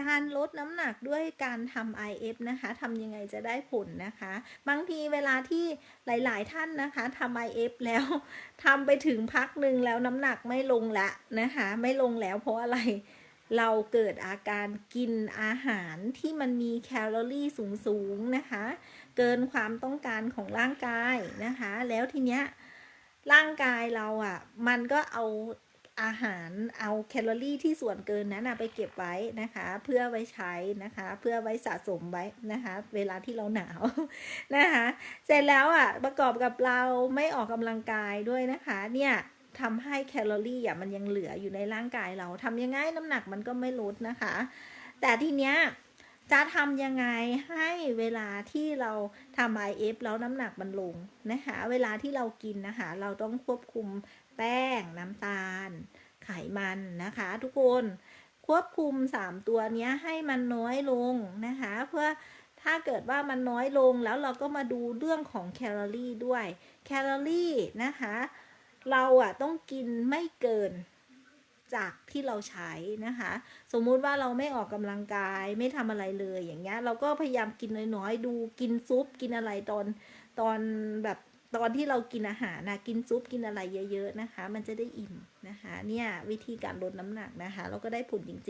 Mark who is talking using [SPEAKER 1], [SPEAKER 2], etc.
[SPEAKER 1] การลดน้ำหนักด้วยการทำ IF นะคะทำยังไงจะได้ผลนะคะ บางทีเวลาที่หลาย ๆ ท่านนะคะทำ IF แล้วทำไปถึงพักหนึ่งแล้วน้ำหนักไม่ลงละนะคะ ไม่ลงแล้วเพราะอะไรเราเกิดอาการกินอาหารที่มันมีแคลอรี่สูง ๆ นะคะ เกินความต้องการของร่างกายนะคะ แล้วทีเนี้ยร่างกายเราอะ่ะ มันก็เอา อาหารเอาแคลอรี่ที่ส่วนเกินนั้นนะไปเก็บไว้นะคะ เพื่อไว้ใช้นะคะ เพื่อไว้สะสมไว้นะคะ เวลาที่เราหนาวนะคะ เสร็จแล้วอะประกอบกับเราไม่ออกกำลังกายด้วยนะคะ เนี่ยทำให้แคลอรี่อะมันยังเหลืออยู่ในร่างกายเราทำยังไงน้ำหนักมันก็ไม่ลดนะคะ แต่ทีเนี้ยจะทำยังไงให้เวลาที่เราทำ IF แล้วน้ำหนักมันลงนะคะ เวลาที่เรากินนะคะ เราต้องควบคุมแป้งน้ำตาล ไขมันนะคะ ทุกคนควบคุม 3 ตัวนี้ให้มันน้อยลงนะคะ เพื่อถ้าเกิดว่ามันน้อยลงแล้วเราก็มาดูเรื่องของแคลอรี่ด้วยแคลอรี่นะคะ เราอะต้องกินไม่เกินจากที่เราใช้นะคะ สมมุติว่าเราไม่ออกกำลังกายไม่ทำอะไรเลยอย่างเงี้ย เราก็พยายามกินน้อยๆ ดูกินซุปกินอะไรตอนตอนแบบ ตอนที่เรากินอาหารนะกินซุปกินอะไรเยอะ ๆ นะคะ มันจะได้อิ่มนะคะ เนี่ยวิธีการลดน้ำหนักนะคะ เราก็ได้ผลจริง ๆ